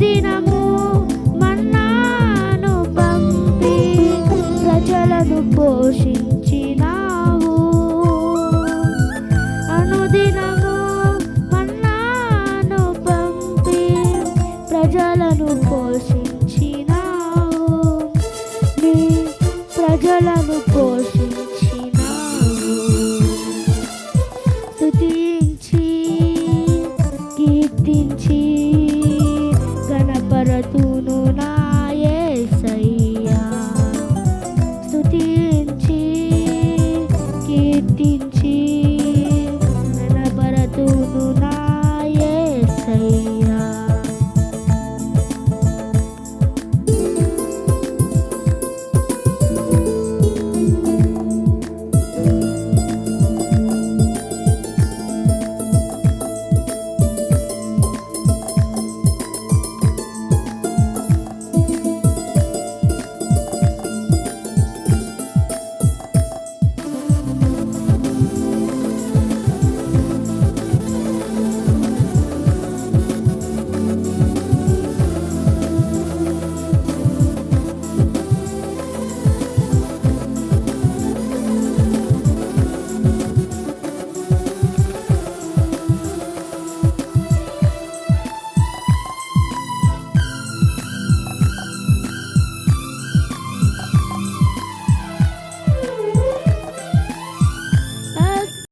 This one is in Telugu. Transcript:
దినము మన్నాను పంపి ప్రజలను పోషించినావు. అనుదినము మన్నాను పంపి ప్రజలను పోషించినావు. నీ ప్రజలను పోషి